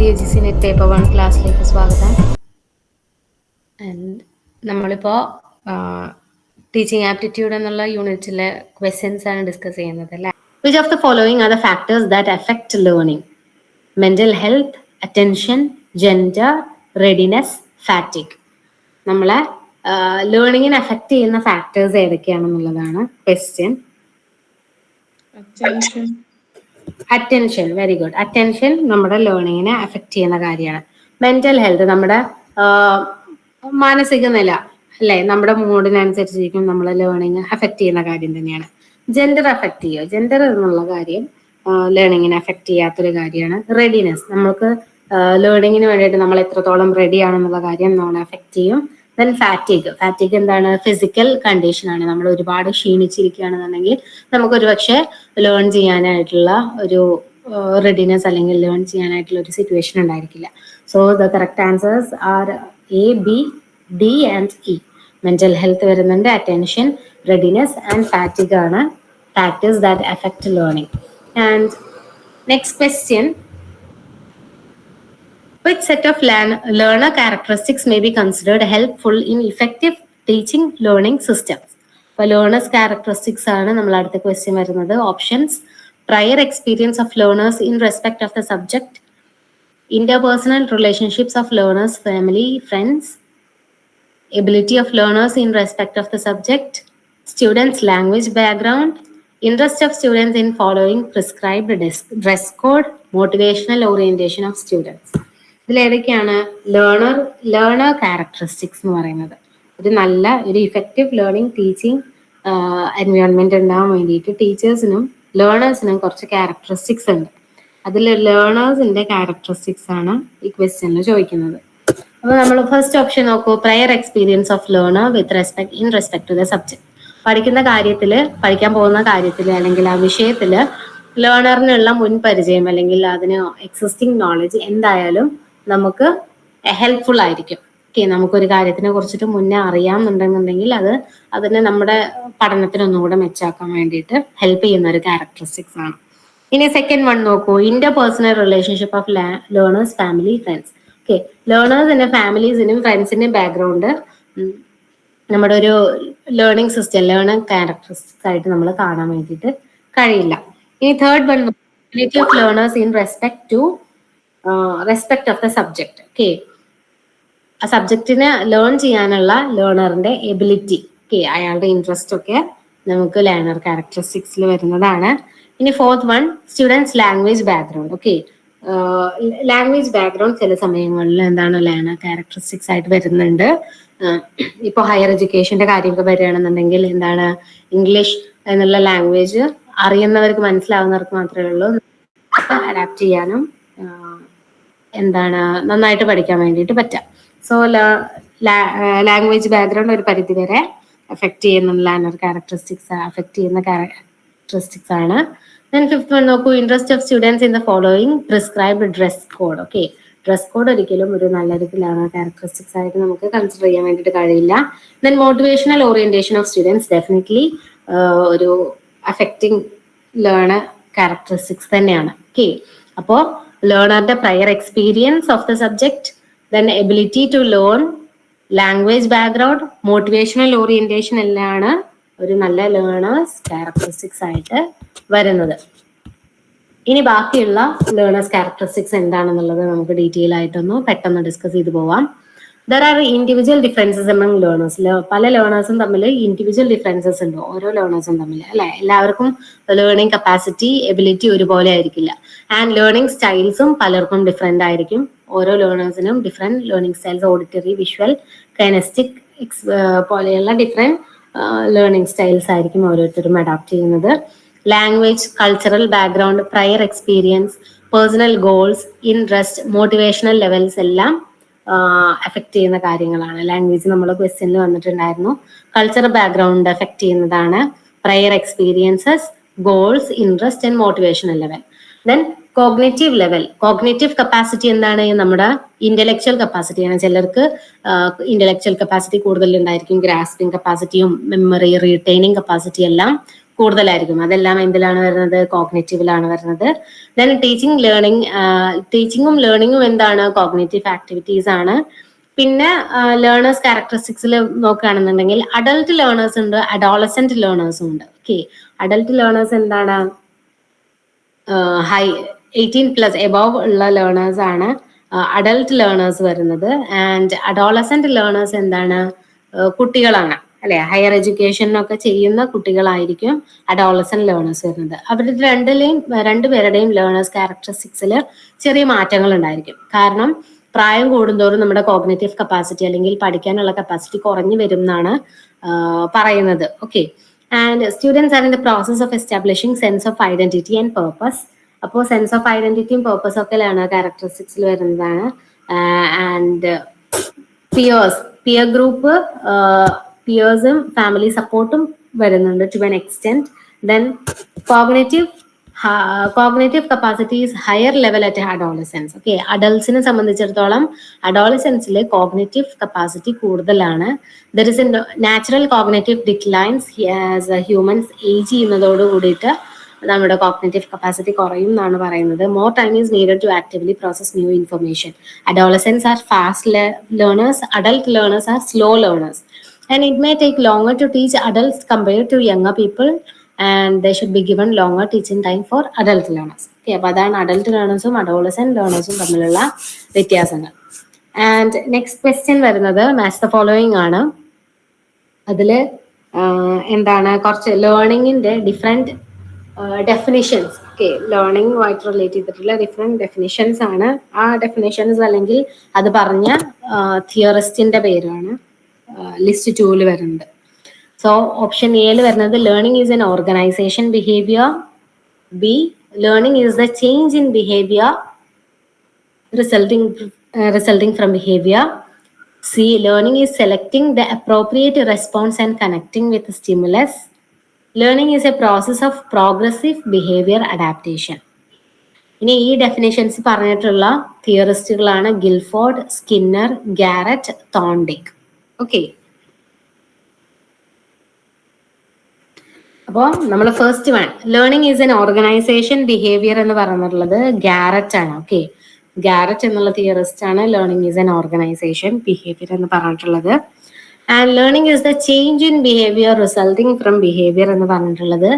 The U G C NET paper one ക്ലാസ്സിലേക്ക് സ്വാഗതം. And നമ്മളിപ്പോൾ ടീച്ചിങ് ആപ്റ്റിറ്റ്യൂഡ് എന്നുള്ള യൂണിറ്റിലെ ക്വസ്റ്റ്യൻസ് ആണ് ഡിസ്കസ് ചെയ്യുന്നത് അല്ലേ? Which of the following are the factors that effect learning mental health attention gender readiness fatigue നമ്മളെ ലേണിങ്ങിനെ എഫക്ട് ചെയ്യുന്ന factors ഏതൊക്കെയാണെന്നുള്ളതാണ് question attention, attention very good attention നമ്മുടെ ലേണിങ്ങിനെ അഫക്റ്റ് ചെയ്യുന്ന കാര്യമാണ്. മെന്റൽ ഹെൽത്ത് നമ്മുടെ മാനസിക നില അല്ലെ? നമ്മുടെ മൂഡിനനുസരിച്ചിരിക്കും നമ്മളെ ലേണിങ് അഫക്റ്റ് ചെയ്യുന്ന കാര്യം തന്നെയാണ്. ജെൻഡർ അഫക്റ്റ് ചെയ്യുക. ജെൻഡർ എന്നുള്ള കാര്യം ലേണിങ്ങിനെ അഫക്റ്റ് ചെയ്യാത്തൊരു കാര്യമാണ്. റെഡിനെസ് നമുക്ക് ലേണിങ്ങിന് വേണ്ടിയിട്ട് നമ്മൾ എത്രത്തോളം റെഡിയാണെന്നുള്ള കാര്യം നമ്മളെ അഫക്റ്റ് ചെയ്യും. ദെൻ ഫാറ്റിക് ഫാറ്റിക് എന്താണ്? ഫിസിക്കൽ കണ്ടീഷൻ ആണ്. നമ്മൾ ഒരുപാട് ക്ഷീണിച്ചിരിക്കുകയാണെന്നുണ്ടെങ്കിൽ നമുക്ക് ഒരു പക്ഷേ ലേൺ ചെയ്യാനായിട്ടുള്ള ഒരു റെഡിനെസ് അല്ലെങ്കിൽ ലേൺ ചെയ്യാനായിട്ടുള്ള ഒരു സിറ്റുവേഷൻ ഉണ്ടായിരിക്കില്ല. So the correct answers are A B D and E mental health വരുന്നുണ്ട്. അറ്റൻഷൻ റെഡിനെസ് ആൻഡ് ഫാറ്റിക് ആണ്. Factors that effect learning and next question Which set of learner characteristics may be considered helpful in effective teaching learning systems? അപ്പോൾ learners characteristics ആണ് നമ്മൾ അടുത്ത question വരുന്നത് options prior experience of learners in respect of the subject interpersonal relationships of learners, family, friends, ability of learners in respect of the subject, students' language background, interest of students in following prescribed des- dress code, motivational orientation of students. ഇതിലേതൊക്കെയാണ്? Learner learner characteristics എന്ന് പറയുന്നത്. ഒരു നല്ല ഒരു effective learning teaching environment ഉണ്ടാവാൻ വേണ്ടിയിട്ട് ടീച്ചേഴ്സിനും ലേണേഴ്സിനും കുറച്ച് characteristics ഉണ്ട്. അതിൽ ലേണേഴ്സിന്റെ ക്യാരക്ടറിസ്റ്റിക്സ് ആണ് ഈ ക്വസ്റ്റ്യനിൽ ചോദിക്കുന്നത്. അപ്പൊ നമ്മൾ ഫസ്റ്റ് ഓപ്ഷൻ നോക്കൂ. Prior experience of learner with respect in respect to the subject പഠിക്കുന്ന കാര്യത്തിൽ പഠിക്കാൻ പോകുന്ന കാര്യത്തിൽ അല്ലെങ്കിൽ ആ വിഷയത്തിൽ ലേണറിനുള്ള മുൻപരിചയം അല്ലെങ്കിൽ അതിന് എക്സിസ്റ്റിംഗ് നോളജ് എന്തായാലും നമുക്ക് ഹെൽപ്ഫുൾ ആയിരിക്കും. ഓക്കെ നമുക്കൊരു കാര്യത്തിനെ കുറിച്ചിട്ട് മുന്നേ അറിയാമെന്നുണ്ടെന്നുണ്ടെങ്കിൽ അത് അതിനെ നമ്മുടെ പഠനത്തിന് ഒന്നുകൂടെ മെച്ചാക്കാൻ വേണ്ടിയിട്ട് ഹെൽപ്പ് ചെയ്യുന്ന ഒരു ക്യാരക്ടറിസ്റ്റിക്സ് ആണ്. ഇനി സെക്കൻഡ് വൺ നോക്കൂ. Inter personal relationship of learners family friends okay ലേണേഴ്സിന്റെ ഫാമിലീസിനും ഫ്രണ്ട്സിന്റെയും ബാക്ക്ഗ്രൗണ്ട് നമ്മുടെ ഒരു ലേണിംഗ് സിസ്റ്റം ലേണിംഗ് ക്യാരക്ടറിസ്റ്റിക്സ് ആയിട്ട് നമ്മൾ കാണാൻ വേണ്ടിയിട്ട് കഴിയില്ല. ഇനി third one of learners in respect to respect of the subject okay ആ സബ്ജക്റ്റിനെ ലേൺ ചെയ്യാനുള്ള ലേണറിന്റെ എബിലിറ്റി ഓക്കെ അയാളുടെ ഇൻട്രസ്റ്റ് ഒക്കെ നമുക്ക് ലേണർ ക്യാരക്ടറിസ്റ്റിക്സിൽ വരുന്നതാണ്. ഇനി fourth one students language background okay language background ചില സമയങ്ങളിൽ എന്താണ് ലേണർ ക്യാരക്ടറിസ്റ്റിക്സ് ആയിട്ട് വരുന്നുണ്ട്. ഇപ്പോൾ ഹയർ എഡ്യൂക്കേഷന്റെ കാര്യമൊക്കെ വരികയാണെന്നുണ്ടെങ്കിൽ എന്താണ് ഇംഗ്ലീഷ് എന്നുള്ള ലാംഗ്വേജ് അറിയുന്നവർക്ക് മനസ്സിലാവുന്നവർക്ക് മാത്രമേ ഉള്ളൂ. അഡാപ്റ്റ് ചെയ്യാനും എന്താണ് നന്നായിട്ട് പഠിക്കാൻ വേണ്ടിയിട്ട് പറ്റാം. സോ ലാംഗ്വേജ് ബാക്ക്ഗ്രൗണ്ട് ഒരു പരിധി വരെ എഫക്ട് ചെയ്യുന്ന ലാനർ ക്യാരക്ടറിസ്റ്റിക്സ് എഫക്ട് ചെയ്യുന്ന ക്യാരക്ടറിസ്റ്റിക്സ് ആണ്. ദെൻ ഫിഫ്ത് വൺ നോക്കൂ interest of students in the following prescribed dress code okay dress code ഒരിക്കലും ഒരു നല്ല രീതിയിലാണ് ക്യാരക്ടറിസ്റ്റിക്സ് ആയിട്ട് നമുക്ക് കൺസിഡർ ചെയ്യാൻ വേണ്ടിയിട്ട് കഴിയില്ല. Then motivational orientation of students definitely ഒരു അഫക്റ്റിംഗ് ലേണർ ക്യാരക്ടറിസ്റ്റിക്സ് തന്നെയാണ്. ഓക്കെ അപ്പോൾ ലേണറിന്റെ prior experience of the subject then ability to learn language background motivational orientation എല്ലാമാണ് ഒരു നല്ല ലേണേഴ്സ് ക്യാരക്ടറിസ്റ്റിക്സ് ആയിട്ട് വരുന്നത്. ഇനി ബാക്കിയുള്ള ലേണേഴ്സ് ക്യാരക്ടറിസ്റ്റിക്സ് എന്താണെന്നുള്ളത് നമുക്ക് ഡീറ്റെയിൽ ആയിട്ടൊന്ന് പെട്ടെന്ന് ഡിസ്കസ് ചെയ്ത് പോവാം. There are individual differences among learners പല ലേണേഴ്സും തമ്മിൽ ഇൻഡിവിജ്വൽ ഡിഫറൻസസ് ഉണ്ട്. ഓരോ ലേണേഴ്സും തമ്മിൽ അല്ലെ? എല്ലാവർക്കും ലേണിംഗ് കപ്പാസിറ്റി എബിലിറ്റി ഒരുപോലെ ആയിരിക്കില്ല. ആൻഡ് ലേണിംഗ് സ്റ്റൈൽസും പലർക്കും ഡിഫറെന്റ് ആയിരിക്കും. ഓരോ ലേണേഴ്സിനും different learning styles auditory visual kinesthetic പോലെയുള്ള ഡിഫറെന്റ് ലേണിംഗ് സ്റ്റൈൽസ് ആയിരിക്കും ഓരോരുത്തരും അഡാപ്റ്റ് ചെയ്യുന്നത്. Language cultural background prior experience personal goals interest motivational levels എല്ലാം എഫക്ട് ചെയ്യുന്ന കാര്യങ്ങളാണ്. ലാംഗ്വേജ് നമ്മൾ ക്വസ്റ്റ്യനിൽ വന്നിട്ടുണ്ടായിരുന്നു. കൾച്ചറൽ ബാക്ക്ഗ്രൗണ്ട് എഫക്ട് ചെയ്യുന്നതാണ്. Prior experiences goals interest and motivational level then cognitive level cognitive capacity എന്താണ്? നമ്മുടെ ഇന്റലക്ച്വൽ കപ്പാസിറ്റിയാണ് ചിലർക്ക് ഇന്റലക്ച്വൽ കപ്പാസിറ്റി കൂടുതൽ ഉണ്ടായിരിക്കും ഗ്രാസ്പിംഗ് കപ്പാസിറ്റിയും മെമ്മറി റീറ്റെയിനിങ് കപ്പാസിറ്റി എല്ലാം കൂടുതലായിരിക്കും. അതെല്ലാം എന്തിലാണ് വരുന്നത്? കോഗ്നേറ്റീവിലാണ് വരുന്നത്. ദെൻ ടീച്ചിങ് ലേണിംഗ് ടീച്ചിങ്ങും ലേണിംഗും എന്താണ്? കോഗ്നേറ്റീവ് ആക്ടിവിറ്റീസ് ആണ്. പിന്നെ ലേണേഴ്സ് ക്യാരക്ടറിസ്റ്റിക്സിൽ നോക്കുകയാണെന്നുണ്ടെങ്കിൽ അഡൾട്ട് ലേണേഴ്സ് ഉണ്ട് അഡോളസെന്റ് ലേണേഴ്സും ഉണ്ട്. ഓക്കെ അഡൾട്ട് ലേണേഴ്സ് എന്താണ്? ഹൈ എയ്റ്റീൻ പ്ലസ് എബോവ് ഉള്ള ലേണേഴ്സ് ആണ് അഡൾട്ട് ലേണേഴ്സ് വരുന്നത്. ആൻഡ് അഡോളസെന്റ് ലേണേഴ്സ് എന്താണ്? കുട്ടികളാണ്. അല്ലെ? ഹയർ എഡ്യൂക്കേഷനൊക്കെ ചെയ്യുന്ന കുട്ടികളായിരിക്കും അഡോളസൻ ലേണേഴ്സ് വരുന്നത്. അവരുടെ രണ്ടിലെയും രണ്ടുപേരുടെയും ലേണേഴ്സ് ക്യാരക്ടറിസ്റ്റിക്സിൽ ചെറിയ മാറ്റങ്ങൾ ഉണ്ടായിരിക്കും. കാരണം പ്രായം കൂടുന്തോറും നമ്മുടെ കോഗ്നേറ്റീവ് കപ്പാസിറ്റി അല്ലെങ്കിൽ പഠിക്കാനുള്ള കപ്പാസിറ്റി കുറഞ്ഞു വരും എന്നാണ് പറയുന്നത്. Okay and students are in the process of establishing sense of identity and purpose അപ്പോൾ സെൻസ് ഓഫ് ഐഡന്റിറ്റിയും പേർപ്പസും ഒക്കെ ലേണർ ക്യാരക്ടറിസ്റ്റിക്സിൽ വരുന്നതാണ്. ആൻഡ് പിയേഴ്സ് പിയർ ഗ്രൂപ്പ് പിയേഴ്സും ഫാമിലി സപ്പോർട്ടും വരുന്നുണ്ട് to an extent then cognitive cognitive capacity is higher level at adolescence okay അഡൾട്ട്സിനെ സംബന്ധിച്ചിടത്തോളം അഡോളസെൻസിൽ കോഗ്നേറ്റീവ് കപ്പാസിറ്റി കൂടുതലാണ്. There is a natural cognitive declines as humans age ചെയ്യുന്നതോട് കൂടിയിട്ട് നമ്മുടെ കോഗ്നേറ്റീവ് കപ്പാസിറ്റി കുറയും എന്നാണ് പറയുന്നത്. More time is needed to actively process new information adolescence are fast learners adult learners are slow learners and it may take longer to teach adults compare to younger people and they should be given longer teaching time for adult learners okay അപ്പൊ അതാണ് adult ലേണേഴ്സും adolescent ലേണേഴ്സും തമ്മിലുള്ള വ്യത്യാസങ്ങൾ. And next question വരുന്നത് match the following ആണ്. അതിൽ എന്താണ് കുറച്ച് ലേണിങ്ങിന്റെ ഡിഫറെന്റ് ഡെഫിനിഷൻസ് ഓക്കെ ലേണിംഗുമായിട്ട് റിലേറ്റ് ചെയ്തിട്ടുള്ള ഡിഫറെന്റ് ഡെഫിനിഷൻസ് ആണ്. ആ ഡെഫിനിഷൻസ് അല്ലെങ്കിൽ അത് പറഞ്ഞ തിയറിസ്റ്റിന്റെ പേരാണ്. ലിസ്റ്റ് ടൂവിൽ വരുന്നത് സോ ഓപ്ഷൻ എയിൽ വരുന്നത് learning is an organisation behaviour B learning is the change in behaviour resulting resulting from behaviour C learning is selecting the appropriate response and connecting with stimulus learning is a process of progressive behaviour adaptation ഇനി ഈ definitions പറഞ്ഞിട്ടുള്ള തിയറിസ്റ്റുകളാണ് Guilford Skinner Garrett Thorndike. Okay അപ്പോൾ നമ്മൾ first one learning is an organisation behaviour എന്ന് പറഞ്ഞിട്ടുള്ളത് Garrett ആണ്. Okay Garrett എന്നുള്ള theorist ആണ് learning is an organisation behaviour എന്ന് പറഞ്ഞിട്ടുള്ളത്. And learning is the change in behaviour resulting from behaviour എന്ന് പറഞ്ഞിട്ടുള്ളത്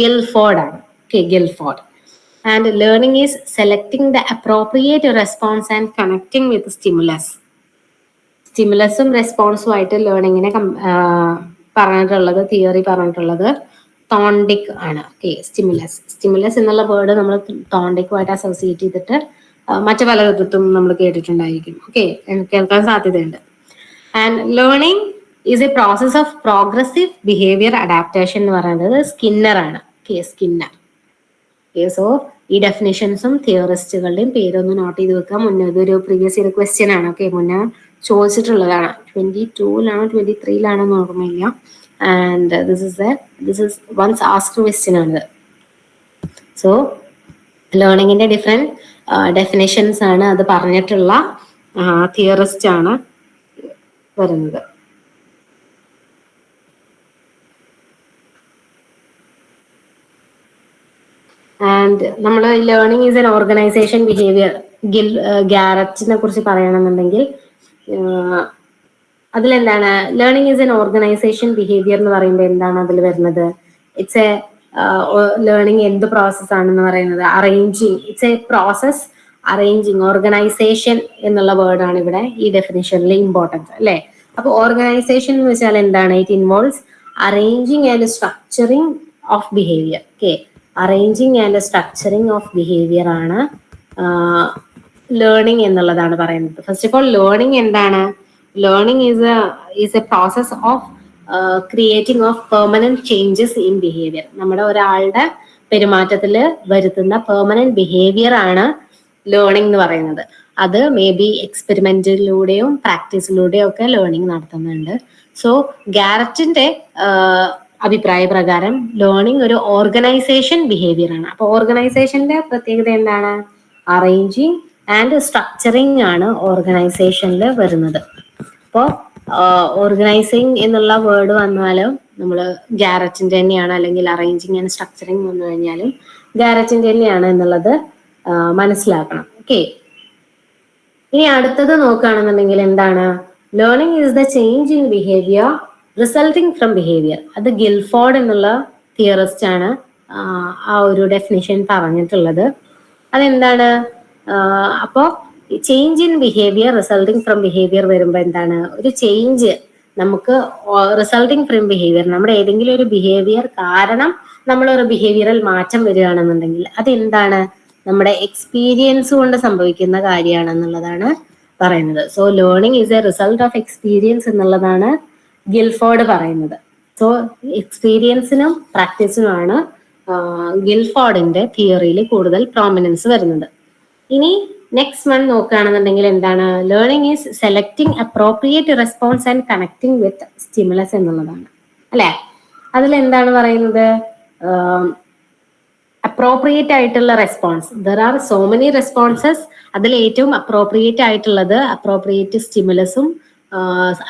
ഗിൽഫോർഡ് ആണ്. Okay Guilford and learning is selecting the appropriate response and connecting with stimulus സ്റ്റിമുലസും റെസ്പോൺസും ആയിട്ട് ലേണിങ്ങിനെ പറഞ്ഞിട്ടുള്ളത് തിയറി പറഞ്ഞിട്ടുള്ളത് തോണ്ടിക് ആണ്. Okay stimulus. സ്റ്റിമുലസ് എന്നുള്ള വേർഡ് നമ്മൾ തോണ്ടിക്കുമായിട്ട് അസോസിയേറ്റ് ചെയ്തിട്ട് മറ്റു പലയിടത്തും നമ്മൾ കേട്ടിട്ടുണ്ടായിരിക്കും. ഓക്കെ കേൾക്കാൻ സാധ്യതയുണ്ട്. And learning is a process of progressive behaviour adaptation എന്ന് പറയുന്നത് സ്കിന്നർ ആണ്. Okay Skinner. ഓക്കെ സോ ഈ ഡെഫിനേഷൻസും തിയറിസ്റ്റുകളുടെയും പേരൊന്ന് നോട്ട് ചെയ്ത് വെക്കാം മുന്നേ ഇതൊരു പ്രീവിയസ് ഇയർ ക്വസ്റ്റ്യൻ ആണ്. ഓക്കെ മുന്നേ ചോദിച്ചിട്ടുള്ളതാണ്. ട്വന്റി ടൂലാണോ ട്വന്റി ത്രീയിലാണോ ഓർമ്മയില്ല. And this is a this is once asked question ആണിത് സോ ലേണിങ്ങിന്റെ ഡിഫറെന്റ് ഡെഫിനേഷൻസ് ആണ് അത് പറഞ്ഞിട്ടുള്ള തിയറിസ്റ്റ് ആണ് വരുന്നത്. ആൻഡ് നമ്മൾ learning is an organisation behaviour Gill ഗാരറ്റിനെ കുറിച്ച് പറയണമെന്നുണ്ടെങ്കിൽ അതിലെന്താണ്? Learning is an organisation behaviour എന്ന് പറയുമ്പോൾ എന്താണ് അതിൽ വരുന്നത്? ഇറ്റ്സ് എ ലേണിംഗ് എന്ത് പ്രോസസ് ആണെന്ന് പറയുന്നത്? Arranging it's a process arranging organisation എന്നുള്ള വേർഡാണ് ഇവിടെ ഈ ഡെഫിനേഷനിൽ ഇമ്പോർട്ടൻസ് അല്ലേ? അപ്പൊ ഓർഗനൈസേഷൻ എന്ന് വെച്ചാൽ എന്താണ്? It involves arranging and structuring of behaviour okay arranging and structuring of behaviour ആണ് ലേണിംഗ് എന്നുള്ളതാണ് പറയുന്നത്. ഫസ്റ്റ് ഓഫ് ഓൾ ലേണിംഗ് എന്താണ്? Learning is is a process of creating of permanent changes in behaviour നമ്മുടെ ഒരാളുടെ പെരുമാറ്റത്തിൽ വരുത്തുന്ന പെർമനന്റ് ബിഹേവിയർ ആണ് learning എന്ന് പറയുന്നത്. അത് മേ ബി എക്സ്പെരിമെന്റിലൂടെയും പ്രാക്ടീസിലൂടെയും ഒക്കെ ലേണിംഗ് നടത്തുന്നുണ്ട്. സോ ഗാരറ്റിന്റെ അഭിപ്രായ പ്രകാരം ലേണിംഗ് ഒരു ഓർഗനൈസേഷൻ ബിഹേവിയർ ആണ്. അപ്പൊ ഓർഗനൈസേഷന്റെ പ്രത്യേകത എന്താണ്? അറേഞ്ചിങ് ആൻഡ് സ്ട്രക്ചറിങ് ആണ് ഓർഗനൈസേഷനിൽ വരുന്നത്. അപ്പോൾ ഓർഗനൈസിങ് എന്നുള്ള വേർഡ് വന്നാലും നമ്മൾ ഗാരറ്റിന്റെ തന്നെയാണ് അല്ലെങ്കിൽ അറേഞ്ചിങ് ആൻഡ് സ്ട്രക്ചറിങ് വന്നു കഴിഞ്ഞാലും ഗാരറ്റിന്റെ തന്നെയാണ് എന്നുള്ളത് മനസ്സിലാക്കണം. ഓക്കെ ഇനി അടുത്തത് നോക്കുകയാണെന്നുണ്ടെങ്കിൽ എന്താണ്? Learning is the change in behaviour resulting from behaviour അത് ഗിൽഫോർഡ് എന്നുള്ള തിയറിസ്റ്റ് ആണ് ആ ഒരു ഡെഫിനിഷൻ പറഞ്ഞിട്ടുള്ളത്. അതെന്താണ്? ആഹ് അപ്പോ change in behaviour resulting from behaviour വരുമ്പോൾ എന്താണ്? ഒരു ചേഞ്ച് നമുക്ക് റിസൾട്ടിങ് ഫ്രം ബിഹേവിയർ നമ്മുടെ ഏതെങ്കിലും ഒരു ബിഹേവിയർ കാരണം നമ്മൾ ഒരു ബിഹേവിയറൽ മാറ്റം വരികയാണെന്നുണ്ടെങ്കിൽ അതെന്താണ്? നമ്മുടെ എക്സ്പീരിയൻസ് കൊണ്ട് സംഭവിക്കുന്ന കാര്യമാണെന്നുള്ളതാണ് പറയുന്നത്. So learning is a result of experience എന്നുള്ളതാണ് ഗിൽഫോർഡ് പറയുന്നത്. സോ എക്സ്പീരിയൻസിനും പ്രാക്ടീസിനുമാണ് ഗിൽഫോർഡിന്റെ തിയറിയിൽ കൂടുതൽ പ്രോമിനൻസ് വരുന്നത്. ഇനി നെക്സ്റ്റ് വൺ നോക്കുകയാണെന്നുണ്ടെങ്കിൽ എന്താണ്? Learning is selecting appropriate response and connecting with stimulus എന്നുള്ളതാണ്. അല്ലെ? അതിൽ എന്താണ് പറയുന്നത്? അപ്രോപ്രിയേറ്റ് ആയിട്ടുള്ള response there are so many responses അതിൽ ഏറ്റവും അപ്രോപ്രിയേറ്റ് ആയിട്ടുള്ളത് അപ്രോപ്രിയേറ്റ് സ്റ്റിമുലസും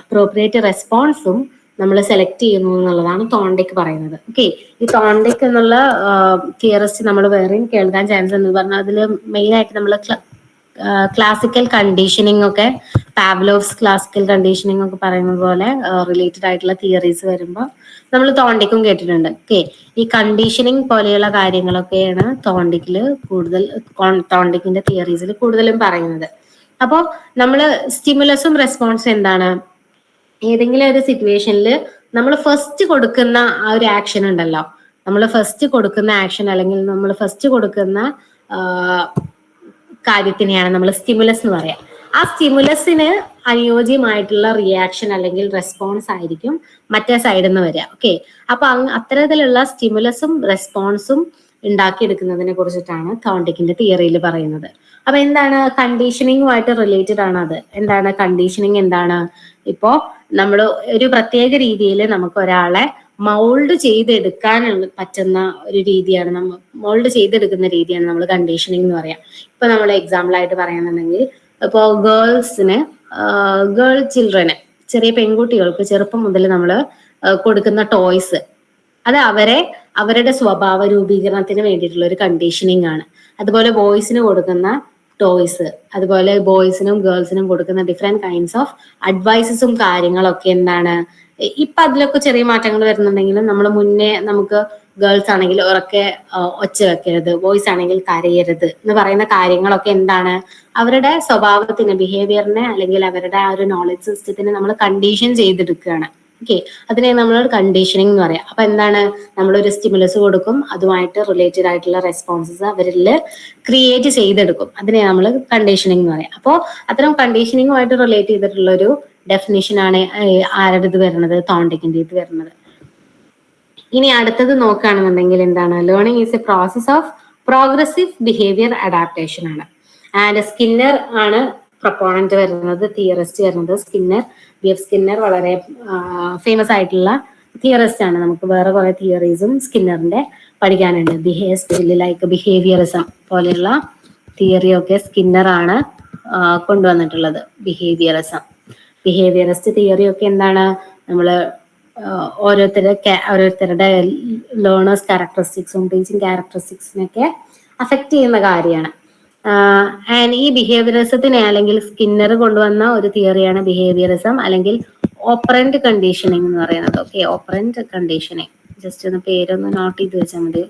അപ്രോപ്രിയേറ്റ് റെസ്പോൺസും നമ്മൾ സെലക്ട് ചെയ്യുന്നു എന്നുള്ളതാണ് തോണ്ടയ്ക്ക് പറയുന്നത്. ഓക്കെ ഈ തോണ്ടയ്ക്ക് എന്നുള്ള തിയറിസ്റ്റ് നമ്മൾ വേറെയും കേൾക്കാൻ ചാൻസ് എന്ന് പറഞ്ഞാൽ അതിൽ മെയിൻ ആയിട്ട് നമ്മൾ ക്ലാസിക്കൽ കണ്ടീഷനിങ് ഒക്കെ പാവ്ലോവ്സ് ക്ലാസിക്കൽ കണ്ടീഷനിങ് ഒക്കെ പറയുന്ന പോലെ റിലേറ്റഡ് ആയിട്ടുള്ള തിയറീസ് വരുമ്പോൾ നമ്മൾ തോണ്ടിക്കും കേട്ടിട്ടുണ്ട്. ഓക്കെ ഈ കണ്ടീഷനിങ് പോലെയുള്ള കാര്യങ്ങളൊക്കെയാണ് തോണ്ടിക്കിൽ കൂടുതൽ തോണ്ടിക്കിന്റെ തിയറീസിൽ കൂടുതലും പറയുന്നത്. അപ്പോൾ നമ്മൾ സ്റ്റിമുലസും റെസ്പോൺസും എന്താണ്? ഏതെങ്കിലും ഒരു സിറ്റുവേഷനിൽ നമ്മൾ ഫസ്റ്റ് കൊടുക്കുന്ന ആ ഒരു ആക്ഷൻ ഉണ്ടല്ലോ. നമ്മൾ ഫസ്റ്റ് കൊടുക്കുന്ന ആക്ഷൻ അല്ലെങ്കിൽ നമ്മൾ ഫസ്റ്റ് കൊടുക്കുന്ന കാര്യത്തിനെയാണ് നമ്മൾ സ്റ്റിമുലസ് എന്ന് പറയാം. ആ സ്റ്റിമുലസിന് അനുയോജ്യമായിട്ടുള്ള റിയാക്ഷൻ അല്ലെങ്കിൽ റെസ്പോൺസ് ആയിരിക്കും മറ്റേ സൈഡിൽ നിന്ന് വരിക ഓക്കെ അപ്പൊ അത്തരത്തിലുള്ള സ്റ്റിമുലസും റെസ്പോൺസും ഉണ്ടാക്കിയെടുക്കുന്നതിനെ കുറിച്ചിട്ടാണ് കൗണ്ടിക്കിന്റെ തിയറിയിൽ പറയുന്നത്. അപ്പൊ എന്താണ് കണ്ടീഷനിങ്ങുമായിട്ട് റിലേറ്റഡ് ആണ് അത്? എന്താണ് കണ്ടീഷനിങ് എന്താണ്? ഇപ്പോ നമ്മൾ ഒരു പ്രത്യേക രീതിയിൽ നമുക്ക് ഒരാളെ മൗൾഡ് ചെയ്തെടുക്കാൻ പറ്റുന്ന ഒരു രീതിയാണ് നമ്മൾ മൗൾഡ് ചെയ്തെടുക്കുന്ന രീതിയാണ് നമ്മൾ കണ്ടീഷനിങ് എന്ന് പറയാം. ഇപ്പൊ നമ്മൾ എക്സാമ്പിൾ ആയിട്ട് പറയാന്നുണ്ടെങ്കിൽ ഇപ്പോ ഗേൾസിന് ഗേൾ ചിൽഡ്രന് ചെറിയ പെൺകുട്ടികൾക്ക് ചെറുപ്പം മുതൽ നമ്മൾ കൊടുക്കുന്ന ടോയ്സ് അത് അവരെ അവരുടെ സ്വഭാവ രൂപീകരണത്തിന് വേണ്ടിയിട്ടുള്ള ഒരു കണ്ടീഷനിങ് ആണ്. അതുപോലെ ബോയ്സിന് കൊടുക്കുന്ന ടോയ്സ് അതുപോലെ ബോയ്സിനും ഗേൾസിനും കൊടുക്കുന്ന ഡിഫറെന്റ് കൈൻഡ്സ് ഓഫ് അഡ്വൈസസും കാര്യങ്ങളൊക്കെ എന്താണ്? ഇപ്പൊ അതിലൊക്കെ ചെറിയ മാറ്റങ്ങൾ വരുന്നുണ്ടെങ്കിലും നമ്മൾ മുന്നേ നമുക്ക് ഗേൾസ് ആണെങ്കിൽ ഉറക്കെ ഒച്ച വെക്കരുത് ബോയ്സ് ആണെങ്കിൽ കരയരുത് എന്ന് പറയുന്ന കാര്യങ്ങളൊക്കെ എന്താണ്? അവരുടെ സ്വഭാവത്തിന് ബിഹേവിയറിനെ അല്ലെങ്കിൽ അവരുടെ ആ ഒരു നോളജ് സിസ്റ്റത്തിന് നമ്മൾ കണ്ടീഷൻ ചെയ്തെടുക്കുകയാണ്. ഓക്കെ അതിനെ നമ്മൾ കണ്ടീഷനിങ് എന്ന് പറയാം. അപ്പൊ എന്താണ്? നമ്മളൊരു സ്റ്റിമുലസ് കൊടുക്കും. അതുമായിട്ട് റിലേറ്റഡ് ആയിട്ടുള്ള റെസ്പോൺസസ് അവരിൽ ക്രിയേറ്റ് ചെയ്തെടുക്കും. അതിനെ നമ്മൾ കണ്ടീഷനിങ് എന്ന് പറയാം. അപ്പോൾ അത്തരം കണ്ടീഷനിങ്ങുമായിട്ട് റിലേറ്റ് ചെയ്തിട്ടുള്ള ഒരു ഡെഫിനേഷൻ ആണ് ആരുടെ ഇത് വരുന്നത്? തോണ്ടിക്കിന്റെ ഇത് വരുന്നത്. ഇനി അടുത്തത് നോക്കുകയാണെന്നുണ്ടെങ്കിൽ എന്താണ്? Learning is a process of progressive behaviour adaptation ആണ്. ആൻഡ് സ്കിന്നർ ആണ് പ്രൊപ്പോണന്റ് വരുന്നത് തിയറിസ്റ്റ് വരുന്നത് സ്കിന്നർ ബി എഫ് സ്കിന്നർ വളരെ ഫേമസ് ആയിട്ടുള്ള തിയറിസ്റ്റ് ആണ്. നമുക്ക് വേറെ കുറെ തിയറീസും സ്കിന്നറിന്റെ പഠിക്കാനുണ്ട്. ബിഹേവ് ലൈക്ക് ബിഹേവിയറിസം പോലെയുള്ള തിയറിയൊക്കെ സ്കിന്നർ ആണ് കൊണ്ടുവന്നിട്ടുള്ളത്. ബിഹേവിയറിസം ബിഹേവിയറിസ്റ്റ് തിയറിയൊക്കെ എന്താണ്? നമ്മൾ ആഹ് ഓരോരുത്തരുടെ ഓരോരുത്തരുടെ ലേണേഴ്സ് ക്യാരക്ടറിസ്റ്റിക്സും ടീച്ചിങ് ക്യാരക്ടറിസ്റ്റിക്സിനൊക്കെ അഫക്റ്റ് ചെയ്യുന്ന കാര്യമാണ്. ആൻഡ് ഈ ബിഹേവിയറിസത്തിനെ അല്ലെങ്കിൽ സ്കിന്നർ കൊണ്ടുവന്ന ഒരു തിയറിയാണ് ബിഹേവിയറിസം അല്ലെങ്കിൽ ഓപ്പറന്റ് കണ്ടീഷനിങ് എന്ന് പറയുന്നത്. ഓക്കെ ഓപ്പറന്റ് കണ്ടീഷനിങ് ജസ്റ്റ് ഒന്ന് പേരൊന്ന് നോട്ട് ചെയ്ത് വെച്ചാൽ മതി.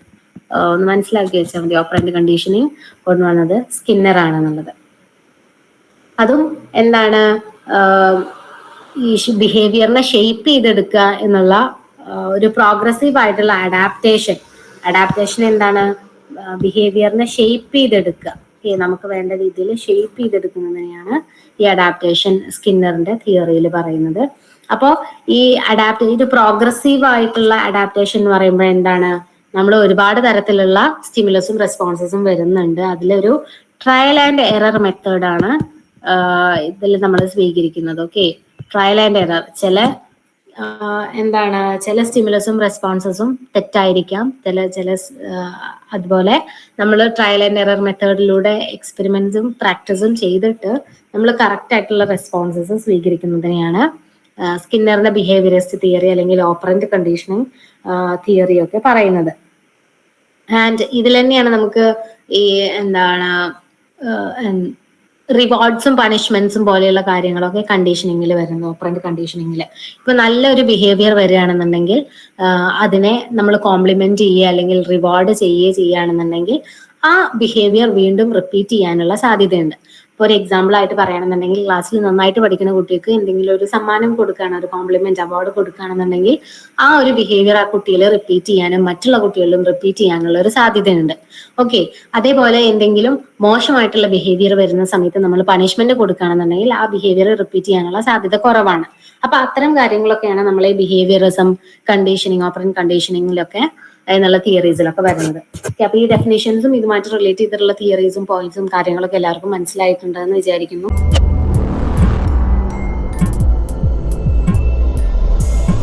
ഒന്ന് മനസ്സിലാക്കി വെച്ചാൽ മതി ഓപ്പറന്റ് കണ്ടീഷനിങ് കൊണ്ടുവന്നത് സ്കിന്നർ ആണെന്നുള്ളത്. അതും എന്താണ്? ഈ ബിഹേവിയറിനെ ഷെയ്പ്പ് ചെയ്തെടുക്കുക എന്നുള്ള ഒരു പ്രോഗ്രസീവ് ആയിട്ടുള്ള അഡാപ്റ്റേഷൻ അഡാപ്റ്റേഷൻ എന്താണ്? ബിഹേവിയറിനെ ഷെയ്പ്പ് ചെയ്തെടുക്കുക. നമുക്ക് വേണ്ട രീതിയിൽ ഷേപ്പ് ചെയ്തെടുക്കുന്നതിനെയാണ് ഈ അഡാപ്റ്റേഷൻ സ്കിന്നറിന്റെ തിയറിയിൽ പറയുന്നത്. അപ്പോ ഈ അഡാപ്റ്റ് ഇത് പ്രോഗ്രസീവ് ആയിട്ടുള്ള അഡാപ്റ്റേഷൻ എന്ന് പറയുമ്പോൾ എന്താണ്? നമ്മൾ ഒരുപാട് തരത്തിലുള്ള സ്റ്റിമുലസും റെസ്പോൺസസും വരുന്നുണ്ട്. അതിലൊരു ട്രയൽ ആൻഡ് എറർ മെത്തേഡാണ് ഇതിൽ നമ്മൾ സ്വീകരിക്കുന്നത്. ഓക്കെ ട്രയൽ ആൻഡ് എറർ ചില എന്താണ് ചില സ്റ്റിമുലസും റെസ്പോൺസസും തെറ്റായിരിക്കാം. ചില ചില അതുപോലെ നമ്മൾ ട്രയൽ ആൻഡ് എറർ മെത്തേഡിലൂടെ എക്സ്പെരിമെന്റ്സും പ്രാക്ടീസും ചെയ്തിട്ട് നമ്മൾ കറക്റ്റ് ആയിട്ടുള്ള റെസ്പോൺസസ് സ്വീകരിക്കുന്നതിനെയാണ് സ്കിന്നറിന്റെ ബിഹേവിയറിസ്റ്റ് തിയറി അല്ലെങ്കിൽ ഓപ്പറന്റ് കണ്ടീഷനിങ് തിയറി ഒക്കെ പറയുന്നത്. ആൻഡ് ഇതിൽ തന്നെയാണ് നമുക്ക് ഈ എന്താണ് റിവാർഡ്സും പണിഷ്മെന്റ്സും പോലെയുള്ള കാര്യങ്ങളൊക്കെ കണ്ടീഷനിങ്ങിൽ വരുന്നു ഓപ്പറന്റ് കണ്ടീഷനിങ്ങിൽ ഇപ്പൊ നല്ലൊരു ബിഹേവിയർ വരികയാണെന്നുണ്ടെങ്കിൽ അതിനെ നമ്മൾ കോംപ്ലിമെന്റ് ചെയ്യുക അല്ലെങ്കിൽ റിവാർഡ് ചെയ്യുകയോ ചെയ്യുകയാണെന്നുണ്ടെങ്കിൽ ആ ബിഹേവിയർ വീണ്ടും റിപ്പീറ്റ് ചെയ്യാനുള്ള സാധ്യതയുണ്ട്. ഇപ്പോൾ ഒരു എക്സാമ്പിൾ ആയിട്ട് പറയുകയാണെന്നുണ്ടെങ്കിൽ ക്ലാസ്സിൽ നന്നായിട്ട് പഠിക്കുന്ന കുട്ടിക്ക് എന്തെങ്കിലും ഒരു സമ്മാനം കൊടുക്കുകയാണ് ഒരു കോംപ്ലിമെന്റ് അവാർഡ് കൊടുക്കുകയാണെന്നുണ്ടെങ്കിൽ ആ ഒരു ബിഹേവിയർ ആ കുട്ടിയിൽ റിപ്പീറ്റ് ചെയ്യാനും മറ്റുള്ള കുട്ടികളിലും റിപ്പീറ്റ് ചെയ്യാനുള്ള ഒരു സാധ്യതയുണ്ട്. ഓക്കെ അതേപോലെ എന്തെങ്കിലും മോശമായിട്ടുള്ള ബിഹേവിയർ വരുന്ന സമയത്ത് നമ്മൾ പണിഷ്മെന്റ് കൊടുക്കുകയാണെന്നുണ്ടെങ്കിൽ ആ ബിഹേവിയർ റിപ്പീറ്റ് ചെയ്യാനുള്ള സാധ്യത കുറവാണ്. അപ്പൊ അത്തരം കാര്യങ്ങളൊക്കെയാണ് നമ്മൾ ഈ ബിഹേവിയറിസം കണ്ടീഷനിങ് ഓപ്പറൻ കണ്ടീഷനിങ്ങിലൊക്കെ എന്നുള്ള തിയറീസിലൊക്കെ വരുന്നത്. ഓക്കെ അപ്പൊ ഈ ഡെഫിനേഷൻസും ഇതുമായിട്ട് റിലേറ്റ് ചെയ്തിട്ടുള്ള തിയറീസും പോയിന്റ്സും കാര്യങ്ങളൊക്കെ എല്ലാവർക്കും മനസ്സിലായിട്ടുണ്ടെന്ന് വിചാരിക്കുന്നു.